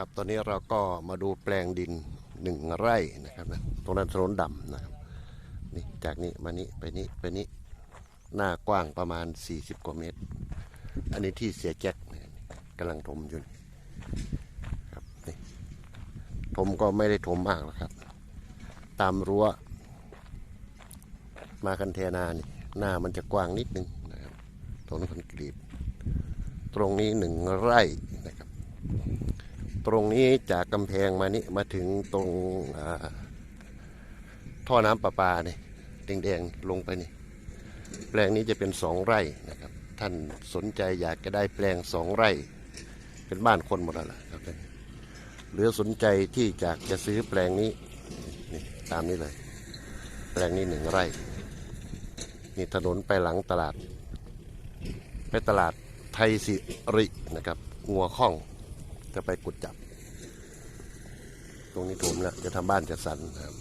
ครับ ตอนนี้เราก็มาดูแปลงดินหนึ่งไร่นะครับนะตรงนั้นถนนดำนะครับนี่จากนี้มานี้ไปนี้ไปนี้หน้ากว้างประมาณ 40 กว่าเมตร อันนี้ที่เสียแจ็คเนี่ยกำลังถมอยู่นี่ครับนี่ถมก็ไม่ได้ถมมากหรอกครับ ตามรั้ว มาคันเทนานี่หน้ามันจะกว้างนิดนึงนะครับตรงนี้คอนกรีต ตรงนี้หนึ่งไร่ ตรงนี้จากกำแพงมานี่มาถึงตรงท่อน้ำประปาเนี่ยแดงๆลงไปนี่ แปลงนี้จะเป็นสองไร่นะครับ ท่านสนใจอยากจะได้แปลงสองไร่ เป็นบ้านคนหมดแล้วล่ะครับหรือสนใจที่จากจะซื้อแปลงนี้นี่ตามนี้เลย แปลงนี้หนึ่งไร่นี่ถนนไปหลังตลาด ไปตลาดไทยสิรินะครับ งัวข้องจะไปกุดจับ ตรงนี้ถมแล้วจะทำบ้านจะสันนครับ